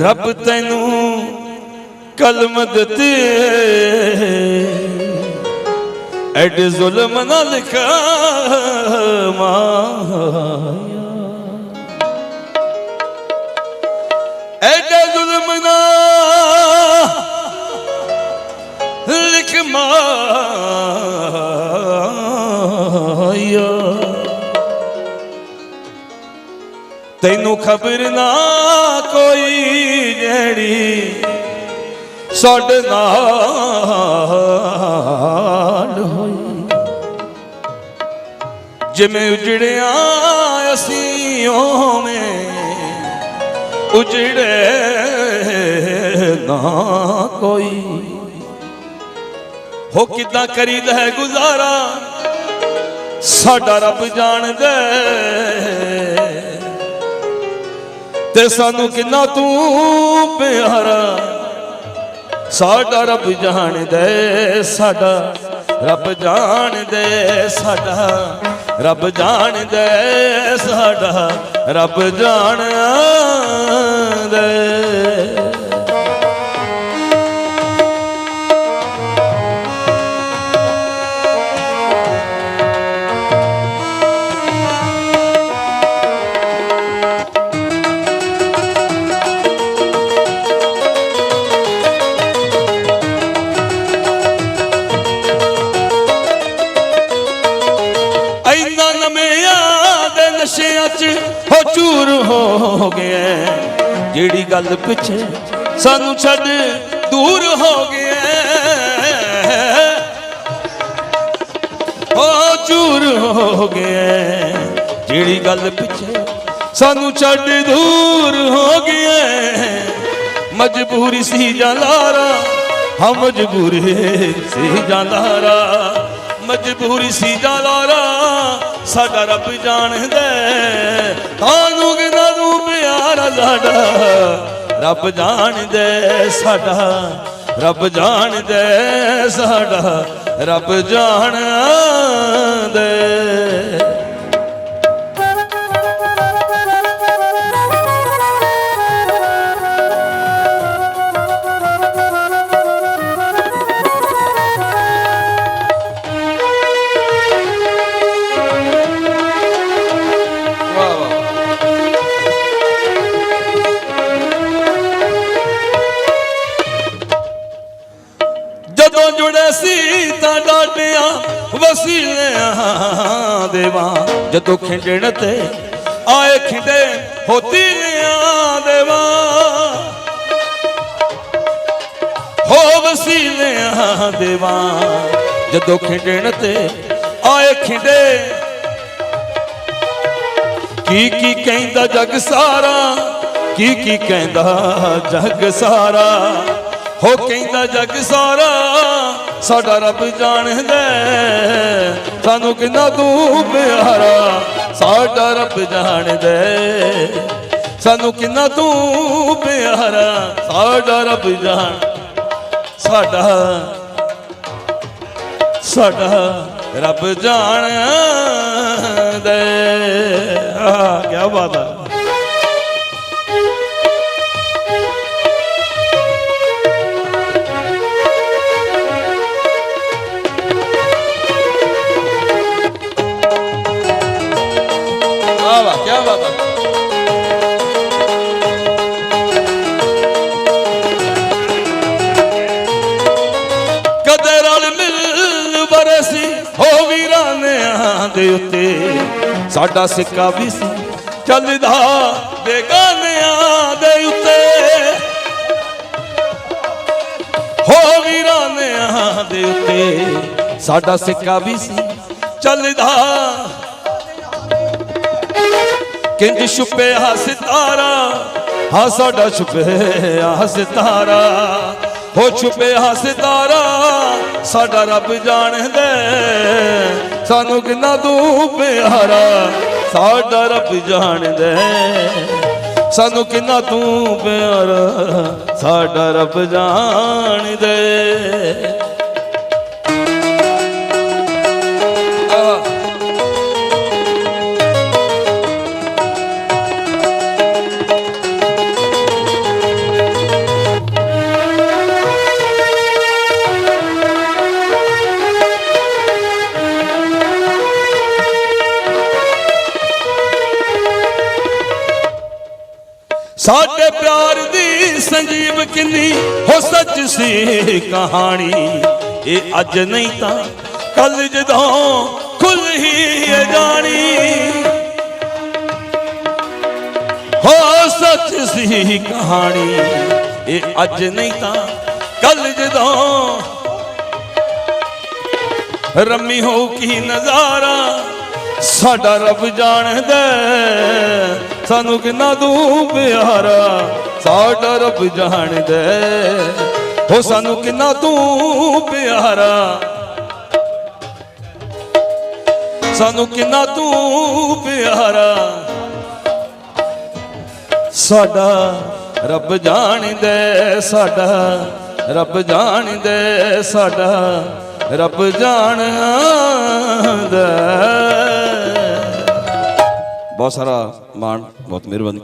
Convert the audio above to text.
ਰੱਬ ਤੈਨੂੰ ਕਲਮ ਦਿੱਤੀ। ਐਡੇ ਜ਼ੁਲਮ ਨਾ ਲਿਖਾ ਮਾਇਆ। ਐਡ ਜ਼ੁਲਮ ਨਾ ਲਿਖ ਮਾਇਆ। ਤੈਨੂੰ ਖਬਰ ਨਾ ਸਾਡੇ ਨਾਲ ਹੋਈ। ਜਿਵੇਂ ਉਜੜਿਆ ਅਸੀਂ ਓਵੇਂ ਉਜੜੇ ਨਾ ਕੋਈ। ਹੋ ਕਿਦਾਂ ਕਰੀਦਾ ਹੈ ਗੁਜ਼ਾਰਾ? ਸਾਡਾ ਰੱਬ ਜਾਣਦਾ ਤੇ ਸਾਨੂੰ ਕਿੰਨਾ ਤੂੰ ਪਿਆਰਾ ਸਾਡਾ ਰੱਬ ਜਾਣਦਾ ਹੈ, ਸਾਡਾ ਰੱਬ ਜਾਣਦਾ ਹੈ, ਸਾਡਾ ਰੱਬ ਜਾਣਦਾ ਹੈ, ਸਾਡਾ ਰੱਬ ਜਾਣਦਾ ਨਸ਼ਿਆਂ ਹੋ ਚੂਰ ਹੋ ਗਿਆ ਜਿਹੜੀ ਗੱਲ ਪਿੱਛੇ ਸਾਨੂੰ ਛੱਡ ਦੂਰ ਹੋ ਗਿਆ ਹੋ ਚੂਰ ਹੋ ਗਿਆ ਜਿਹੜੀ ਗੱਲ ਪਿੱਛੇ ਸਾਨੂੰ ਛੱਡ ਦੂਰ ਹੋ ਗਿਆ ਮਜਬੂਰੀ ਸੀ ਜਲਾਰਾ ਹਾਂ, ਮਜਬੂਰ ਸੀ ਜਲਾਰਾ ਮਜਬੂਰੀ ਸੀ ਜਲਾਰਾ ਸਾਡਾ ਰੱਬ ਜਾਣਦਾ ਹੈ। ਤਾਨੂੰ ਤੂੰ ਨੂੰ ਪਿਆਰਾ ਸਾਡਾ? ਰੱਬ ਜਾਣਦਾ ਹੈ, ਸਾਡਾ। ਰੱਬ ਜਾਣਦਾ ਹੈ, ਸਾਡਾ। ਰੱਬ ਜਾਣਦਾ। ਵਸੀਲਿਆਂ ਦੇਵਾਂ। ਜਦੋਂ ਖਿੰਡਣ ਤੇ ਆਏ ਖਿੰਡੇ ਹੋਤੀ ਲਿਆਂ ਦੇਵਾਂ। ਹੋ ਵਸੀਲਿਆਂ ਦੇਵਾਂ। ਜਦੋਂ ਖਿੰਡਣ ਤੇ ਆਏ ਖਿੰਡੇ, ਕੀ ਕੀ ਕਹਿੰਦਾ ਜਗ ਸਾਰਾ? ਕੀ ਕੀ ਕਹਿੰਦਾ ਜਗ ਸਾਰਾ? ਹੋ ਕਹਿੰਦਾ ਜਗ ਸਾਰਾ, ਸਾਡਾ ਰੱਬ ਜਾਣਦਾ ਹੈ। ਸਾਨੂੰ ਕਿੰਨਾ ਤੂੰ ਪਿਆਰਾ, ਸਾਡਾ ਰੱਬ ਜਾਣਦਾ ਹੈ। ਸਾਨੂੰ ਕਿੰਨਾ ਤੂੰ ਪਿਆਰਾ, ਸਾਡਾ ਰੱਬ ਜਾਣ, ਸਾਡਾ ਸਾਡਾ ਰੱਬ ਜਾਣਦਾ ਆ ਕੀ ਬਾਤ ਹੈ ਵੀਰਾਨਿਆਂ ਦੇ ਉੱਤੇ ਸਾਡਾ ਸਿੱਕਾ ਵੀ ਸੀ। ਚੱਲਦਾ ਬੇਗਾਨਿਆਂ ਦੇ ਉੱਤੇ। ਹੋ ਵੀਰਾਨਿਆਂ ਦੇ ਉੱਤੇ ਸਾਡਾ ਸਿੱਕਾ ਵੀ ਸੀ। ਚੱਲਦਾ ਕਿੰਜ ਛੁਪਿਆ ਸਿਤਾਰਾ। ਹਾਂ ਸਾਡਾ ਛੁਪਿਆ ਸਿਤਾਰਾ। ਹੋ ਛੁਪਿਆ ਸਿਤਾਰਾ, ਸਾਡਾ ਰੱਬ ਜਾਣਦਾ। ਸਾਨੂੰ ਕਿੰਨਾ ਤੂੰ ਪਿਆਰਾ ਸਾਡਾ ਰੱਬ ਜਾਣਦਾ ਸਾਨੂੰ ਕਿੰਨਾ ਤੂੰ ਪਿਆਰਾ ਸਾਡਾ ਰੱਬ ਜਾਣਦਾ ਸਾਡੇ ਪਿਆਰ ਦੀ ਸੰਜੀਵ ਕਿੰਨੀ ਹੋ ਸੱਚ ਸੀ ਕਹਾਣੀ। ਇਹ ਅੱਜ ਨਹੀਂ ਤਾਂ ਕੱਲ ਜਦੋਂ ਖੁੱਲ ਹੀ ਜਾਣੀ। ਹੋ ਸੱਚ ਸੀ ਕਹਾਣੀ। ਇਹ ਅੱਜ ਨਹੀਂ ਤਾਂ ਕੱਲ ਜਦੋਂ ਰੰਮੀ ਹੋ ਕੀ ਨਜ਼ਾਰਾ ਸਾਡਾ ਰੱਬ ਜਾਣਦਾ। ਸਾਨੂੰ ਕਿੰਨਾ ਤੂੰ ਪਿਆਰਾ ਸਾਡਾ ਰੱਬ ਜਾਣਦਾ ਹੈ, ਹੋ ਸਾਨੂੰ ਕਿੰਨਾ ਤੂੰ ਪਿਆਰਾ। ਸਾਨੂੰ ਕਿੰਨਾ ਤੂੰ ਪਿਆਰਾ। ਸਾਡਾ ਰੱਬ ਜਾਣਦਾ ਸਾਡਾ ਰੱਬ ਜਾਣਦਾ ਸਾਡਾ ਰੱਬ ਜਾਣਦਾ ਹੈ। ਬਹੁਤ ਸਾਰਾ ਮਾਣ ਬਹੁਤ ਮਿਹਰਬਾਨੀ।